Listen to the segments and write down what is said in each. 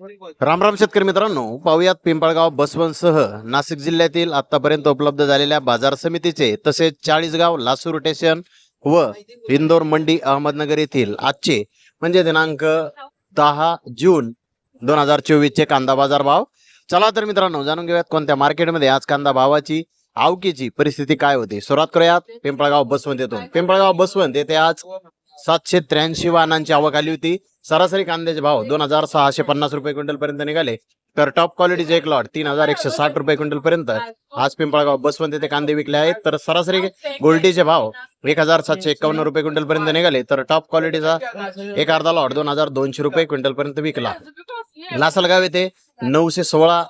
राम राम शेतकरी मित्रांनो पाहुयात पिंपळगाव बसवंतसह नाशिक जिल्ह्यातील आतापर्यंत उपलब्ध झालेल्या बाजार समितीचे तसेच चाळीसगाव लासूर स्टेशन व इंदोर मंडी अहमदनगर येथील आजचे म्हणजे दिनांक दहा जून दोन हजार चोवीस चे कांदा बाजार भाव. चला तर मित्रांनो जाणून घेऊयात कोणत्या मार्केटमध्ये आज कांदा भावाची आवकीची परिस्थिती काय होती. सुरुवात करूयात पिंपळगाव बसवंत येथून. पिंपळगाव बसवंत येथे आज सातशे त्र्याऐंशी वाहनांची आवक आली होती. सरासरी कांद्याचे भाव दोन हजार सहाशे पन्नास रुपये क्विंटल पर्यंत निघाले. तर टॉप क्वालिटीचे एक लॉट तीन हजार एकशे साठ रुपये क्विंटल पर्यंत आज पिंपळगाव बसवंत येथे कांदे विकले आहेत. तर सरासरी गोल्टीचे भाव एक हजार सातशे एकावन्न रुपये क्विंटल पर्यंत निघाले. तर टॉप क्वालिटीचा एक अर्धा लॉट दोन हजार दोनशे रुपये क्विंटल पर्यंत विकला. लासलगाव येथे नऊशे सोळा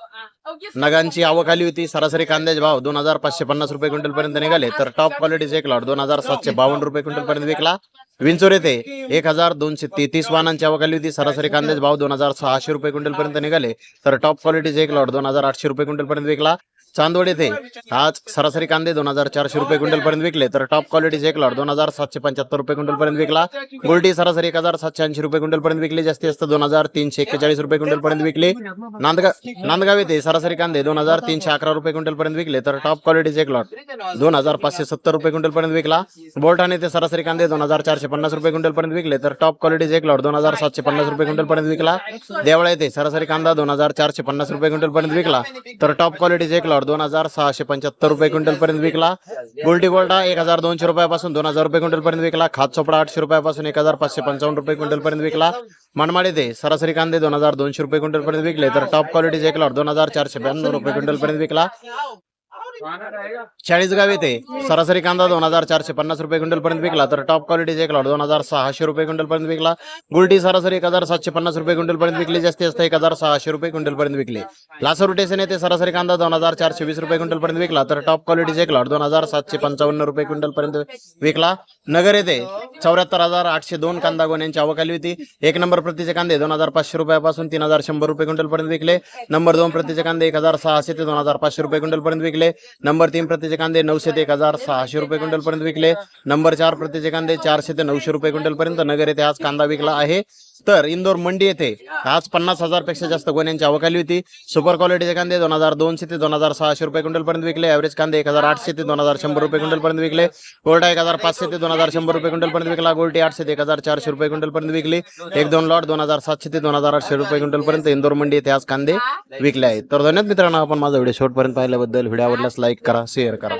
नगांची आवक आली होती. सरासरी कांद्याचे भाव दोन हजार पाचशे पन्नास रुपये क्विंटल पर्यंत निघाले. तर टॉप क्वालिटीचे एक लॉट दोन हजार सातशे बावन्न रुपये क्विंटल पर्यंत विकला. विंचोर येथे एक हजार दोनशे तेहतीस वाहनांची आवक आली होती. सरासरी कांद्याचे भाव दोन हजार सहाशे रुपये क्विंटल पर्यंत निघाले. तर टॉप क्वालिटीचे एक लॉट दोन हजार आठशे रुपये क्विंटल पर्यंत विकला. चांदवड येथे आज सरासरी कांदे दोन हजार चारशे रुपये क्विंटल पर्यंत विकले. तर टॉप क्वालिटीचे एक लॉट दोन हजार सातशे पंच्याहत्तर रुपये क्विंटल पर्यंत विकला. गोल्डी सरासरी एक हजार सातशे ऐंशी रुपये क्विंटल पर्यंत विकले जास्तीत जास्त दोन हजार तीनशे एक्केचाळीस रुपये क्विंटल पर्यंत विकले. नांदगाव नांदगाव येथे सरासरी कांदे दोन हजार तीनशे अकरा रुपये क्विंटल पर्यंत विकले. तर टॉप क्वालिटीचे एक लॉट दोन हजार पाचशे सत्तर रुपये क्विंटल पर्यंत विकला. बोलठाणे येथे सरासरी कांदे दोन हजार चारशे पन्नास रुपये क्विंटल पर्यंत विकले. तर टॉप क्वालिटीचे एक लॉट दोन हजार सातशे पन्नास रुपये क्विंटल पर्यंत विकला. देवळा येथे सरासरी कांदा दोन हजार चारशे पन्नास रुपये क्विंटल पर्यंत विकला. तर टॉप क्वालिटीचे एक लॉट दोन हजार सहाशे पंच्याहत्तर रुपये क्विंटल पर्यंत विकला गोल्डी गोल्डा एक हजार दोनशे रुपयापासून दोन हजार रुपये क्विंटल पर्यंत विकला. खात चोपडा आठशे रुपयापासून एक हजार पाचशे पंचावन्न रुपये क्विंटल पर्यंत विकला. मनमाड ते सरासरी कांदे दोन हजार दोनशे रुपये क्विंटल पर्यंत विकले. तर टॉप क्वालिटीचे एक दोन हजार चारशे ब्याण्णव रुपये क्विंटल पर्यंत विकला. चाळीसगाव येथे सरासरी कांदा दोन हजार चारशे पन्नास रुपये क्विंटल पर्यंत विकला. तर टॉप क्वालिटीचे एक लॉट दोन हजार सहाशे रुपये क्विंटल पर्यंत विकला. गुलटी सरासरी एक हजार सातशे पन्नास रुपये क्विंटल पर्यंत विकली. जास्तीत जास्त एक हजार सहाशे रुपये क्विंटल पर्यंत विकले. लासूर स्टेशन येथे सरासरी कांदा दोन हजार चारशे वीस रुपये क्विंटल पर्यंत विकला. तर टॉप क्वालिटीचे एक लॉट दोन हजार सातशे पंचावन्न रुपये क्विंटल पर्यंत विकला. नगर येथे चौऱ्याहत्तर हजार आठशे दोन कांदा गोण्यांची आवक आली होती. एक नंबर प्रतीचे कांदे दोन हजार पाचशे रुपयापासून तीन हजार शंभर रुपये क्विंटल पर्यंत विकले. नंबर दोन प्रतीचे कांदे एक हजार सहाशे ते दोन हजार पाचशे रुपये क्विंटल पर्यंत विकले. नंबर तीन प्रतीचे कांदे नऊशे ते एक हजार सहाशे रुपये क्विंटल पर्यंत विकले. नंबर चार प्रतीचे कांदे चारशे ते नऊशे रुपये क्विंटल पर्यंत नगर येथे आज कांदा विकला आहे. तर इंदोर मंडी येथे आज पन्नास हजारपेक्षा जास्त गोण्यांची आवक आली होती. सुपर क्वालिटीचे कांदे दोन हजार दोनशे ते दोन हजार सहाशे रुपये क्विंटल पर्यंत विकले. ॲव्हरेज कांदे एक हजार आठशे ते दोन हजार शंभर रुपये क्विंटल पर्यंत विकले. कोरडा एक हजार पाचशे ते दोन हजार शंभर रुपये क्विंटल पर्यंत विकला. गोल्टी आठशे ते एक हजार चारशे रुपये क्विंटल पर्यंत विकली. एक दोन लॉट दोन हजार सातशे ते दोन हजार आठशे रुपये क्विंटल पर्यंत इंदोर मंडी येथे आज कांदे विकले आहेत. तर धन्यवाद मित्रांनो आपण माझा व्हिडिओ शेवटपर्यंत पाहिल्याबद्दल. व्हिडिओ आवडल्यास लाईक करा शेअर करा